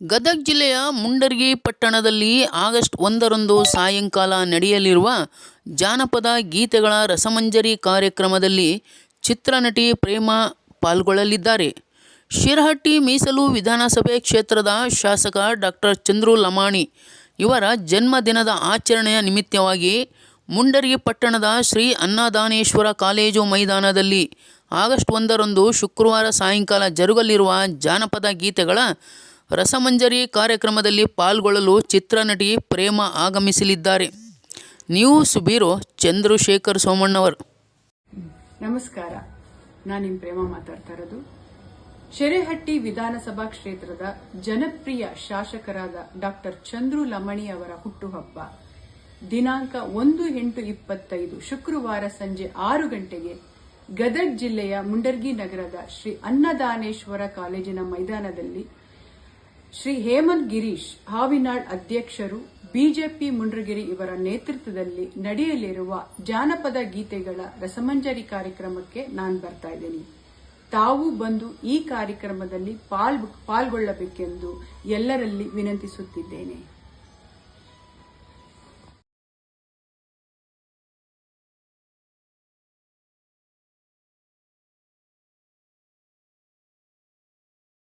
ಗದಗ ಜಿಲ್ಲೆಯ ಮುಂಡರ್ಗಿ ಪಟ್ಟಣದಲ್ಲಿ ಆಗಸ್ಟ್ ಒಂದರಂದು ಸಾಯಂಕಾಲ ನಡೆಯಲಿರುವ ಜಾನಪದ ಗೀತೆಗಳ ರಸಮಂಜರಿ ಕಾರ್ಯಕ್ರಮದಲ್ಲಿ ಚಿತ್ರನಟಿ ಪ್ರೇಮಾ ಪಾಲ್ಗೊಳ್ಳಲಿದ್ದಾರೆ. ಶಿರಹಟ್ಟಿ ಮೀಸಲು ವಿಧಾನಸಭೆ ಕ್ಷೇತ್ರದ ಶಾಸಕ ಡಾಕ್ಟರ್ ಚಂದ್ರು ಲಮಾಣಿ ಇವರ ಜನ್ಮದಿನದ ಆಚರಣೆಯ ನಿಮಿತ್ತವಾಗಿ ಮುಂಡರ್ಗಿ ಪಟ್ಟಣದ ಶ್ರೀ ಅನ್ನದಾನೇಶ್ವರ ಕಾಲೇಜು ಮೈದಾನದಲ್ಲಿ ಆಗಸ್ಟ್ ಒಂದರಂದು ಶುಕ್ರವಾರ ಸಾಯಂಕಾಲ ಜರುಗಲಿರುವ ಜಾನಪದ ಗೀತೆಗಳ ರಸಮಂಜರಿ ಕಾರ್ಯಕ್ರಮದಲ್ಲಿ ಪಾಲ್ಗೊಳ್ಳಲು ಚಿತ್ರನಟಿ ಪ್ರೇಮ ಆಗಮಿಸಲಿದ್ದಾರೆ. ನ್ಯೂಸ್ ಸುಬೀರೋ ಚಂದ್ರಶೇಖರ್ ಸೋಮಣ್ಣವರು. ನಮಸ್ಕಾರ. ನಾನು ನಿಮ್ಮ ಪ್ರೇಮ ಮಾತಾಡ್ತಾ ಇರೋದು. ಶೆರೆಹಟ್ಟಿ ವಿಧಾನಸಭಾ ಕ್ಷೇತ್ರದ ಜನಪ್ರಿಯ ಶಾಸಕರಾದ ಡಾಕ್ಟರ್ ಚಂದ್ರು ಲಮಣಿ ಅವರ ಹುಟ್ಟುಹಬ್ಬ ದಿನಾಂಕ ಒಂದು ಎಂಟು ಇಪ್ಪತ್ತೈದು ಶುಕ್ರವಾರ ಸಂಜೆ ಆರು ಗಂಟೆಗೆ ಗದಗ್ ಜಿಲ್ಲೆಯ ಮುಂಡರ್ಗಿ ನಗರದ ಶ್ರೀ ಅನ್ನದಾನೇಶ್ವರ ಕಾಲೇಜಿನ ಮೈದಾನದಲ್ಲಿ ಶ್ರೀ ಹೇಮಂತ್ ಗಿರೀಶ್ ಹಾವಿನಾಳ್ ಅಧ್ಯಕ್ಷರು, ಬಿಜೆಪಿ ಮುಂಡ್ರಗಿರಿ ಇವರ ನೇತೃತ್ವದಲ್ಲಿ ನಡೆಯಲಿರುವ ಜಾನಪದ ಗೀತೆಗಳ ರಸಮಂಜರಿ ಕಾರ್ಯಕ್ರಮಕ್ಕೆ ನಾನು ಬರ್ತಾ ಇದ್ದೀನಿ. ತಾವು ಬಂದು ಈ ಕಾರ್ಯಕ್ರಮದಲ್ಲಿ ಪಾಲ್ ಪಾಲ್ಗೊಳ್ಳಬೇಕೆಂದು ಎಲ್ಲರಲ್ಲಿ ವಿನಂತಿಸುತ್ತಿದ್ದೇನೆ.